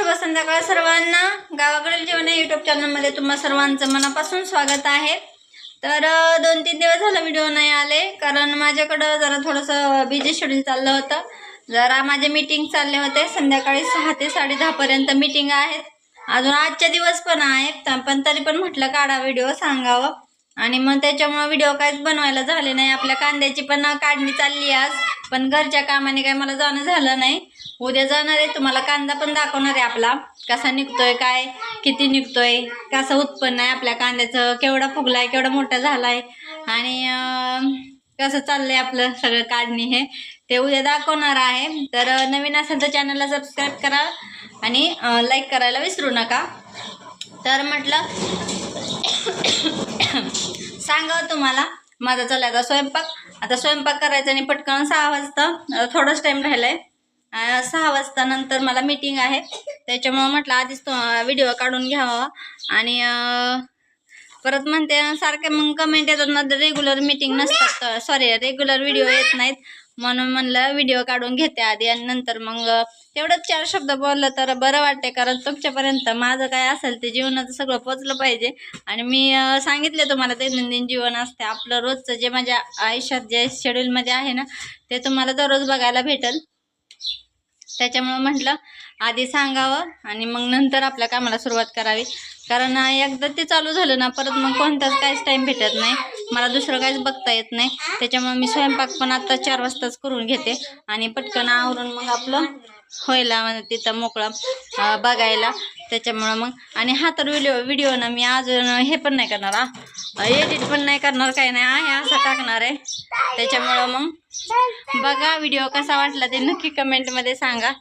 शुभ संध्याकाळ सर्वांना. गावाकडील जीवन या यूट्यूब चॅनलमध्ये तुम्हा सर्वांचं मनापासून स्वागत आहे. तर दोन तीन दिवस झालं व्हिडिओ नाही आले कारण माझ्याकडं जरा थोडंसं बिझी शेड्यूल चाललं होतं. जरा माझे मीटिंग चालले होते. संध्याकाळी सहा ते साडे दहापर्यंत मीटिंग आहेत. अजून आजच्या दिवस पण आहेत पण तरी पण म्हटलं काढा व्हिडिओ सांगावं. आणि मग त्याच्यामुळं व्हिडिओ काहीच बनवायला झाले नाही. आपल्या कांद्याची पण काढणी चालली आज. पण घरच्या कामाने काय मला जाणं झालं नाही. उद्या जाणार आहे तुम्हाला कांदा पण दाखवणार आहे आपला. कसा निघतोय काय किती निघतोय कसं उत्पन्न आहे आपल्या कांद्याचं केवढा फुगलाय केवढा मोठा झालाय आणि कसं चाललंय आपलं सगळं काढणी हे. ते उद्या दाखवणार आहे. तर नवीन असेल तर चॅनलला सबस्क्राईब करा आणि लाईक करायला विसरू नका. तर म्हटलं सांगा तुम्हाला माझा चला का स्वयंपाक. आता स्वयंपाक करायचा आणि पटकन सहा वाजता थोडाच टाईम राहिलाय. आहे सहा वाजता नंतर मला मीटिंग आहे. त्याच्यामुळं म्हटलं आधीच तो व्हिडिओ काढून घ्यावा. आणि परत म्हणते सारखे मग कमेंट येतात ना रेग्युलर मीटिंग नसतात. सॉरी रेग्युलर व्हिडिओ येत नाहीत. म्हणून म्हणलं व्हिडिओ काढून घेते आधी आणि नंतर मग तेवढंच चार शब्द बोललं तर बरं वाटते कारण तुमच्यापर्यंत माझं काय असेल ते जीवनाचं सगळं पोचलं पाहिजे. आणि मी सांगितले तुम्हाला दैनंदिन जीवन असते. आपलं रोजचं जे माझ्या आयुष्यात जे शेड्यूलमध्ये आहे ना ते तुम्हाला दररोज बघायला भेटेल. त्याच्यामुळं म्हटलं आधी सांगावं आणि मग नंतर आपल्या कामाला सुरुवात करावी. कारण एकदा ते चालू झालं ना परत मग कोणताच काहीच टाईम भेटत नाही. मला दुसरं काहीच बघता येत नाही. त्याच्यामुळे मी स्वयंपाक पण आता चार वाजताच करून घेते. आणि पटकन आवरून मग आपलं व्हायला म्हणजे तिथं मोकळं बघायला. त्याच्यामुळं मग. आणि हा तर व्हिडिओ व्हिडिओ ना मी अजून हे पण नाही करणार एडिट पण नाही करणार काही नाही आहे असं टाकणार आहे. त्याच्यामुळं मग बघा व्हिडिओ कसा वाटला ते नक्की कमेंटमध्ये सांगा.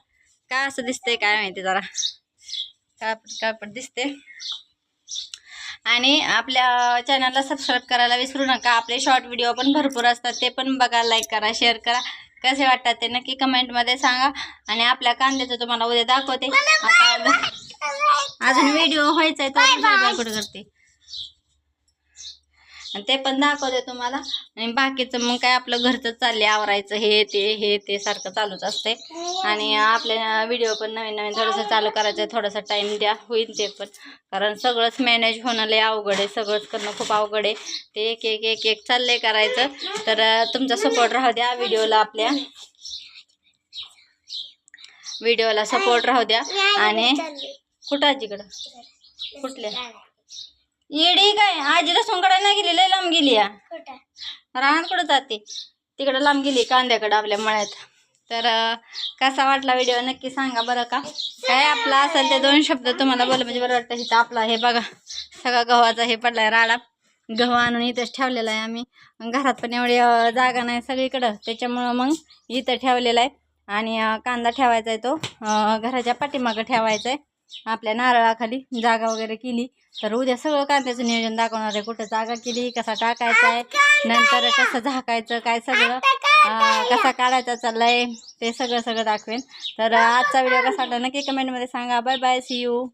का असं दिसतंय काय माहिती जरा. कापड कापड दिसते आणि आपल्या चॅनलला सबस्क्राईब करायला विसरू नका. आपले शॉर्ट व्हिडिओ पण भरपूर असतात ते पण बघा लाईक करा शेअर करा. कसे वाटतात ते नक्की कमेंटमध्ये सांगा. आणि आपल्या कांद्याचं तुम्हाला उद्या दाखवते. आता अजून व्हिडिओ व्हायचा आहे तर बाय कुठं करते. आणि ते पण दाखवते तुम्हाला. आणि बाकीचं मग काय आपलं घरचं चालले आवरायचं हे ते हे ते सारखं चालूच असते आणि आपल्या व्हिडिओ पण नवीन नवीन थोडंसं चालू करायचं थोडासा टाईम द्या होईल ते पण. कारण सगळंच मॅनेज होणं लय अवघड आहे सगळंच करणं खूप अवघड आहे. ते एक एक एक एक चाललंय करायचं. तर तुमचा सपोर्ट राहू द्या व्हिडिओला आपल्या. व्हिडिओला सपोर्ट राहू द्या. आणि कुठं आजीकडं कुठल्या? येडी काय? आजीला सोंगडा नाही गेली लय लांब गेली या. कुठं? जाते? तिकडं लांब गेली कांद्याकडं आपल्या मळ्यात. तर कसा वाटला व्हिडिओ नक्की सांगा बरं का? काय आपला असेल ते दोन शब्द तुम्हाला बोल म्हणजे बरं वाटतं. इथं आपला हे बघा सगळा गव्हाचा हे पडलाय राडा. गहू आणून इथंच ठेवलेला आहे आम्ही. घरात पण एवढी जागा नाही सगळीकडं. त्याच्यामुळं मग इथं ठेवलेला आहे. आणि कांदा ठेवायचा आहे तो. घराच्या पाठीमागं ठेवायचा आहे. आपल्या नारळाखाली जागा वगैरे केली. तर उद्या सगळं कांद्याचं नियोजन दाखवणार आहे. कुठं जागा केली कसा टाकायचा आहे नंतर कसं झाकायचं काय सगळं कसा काढायचा चाललाय ते सगळं सगळं दाखवेन. तर आजचा व्हिडिओ कसा वाटला नक्की कमेंटमध्ये सांगा. Bye bye C you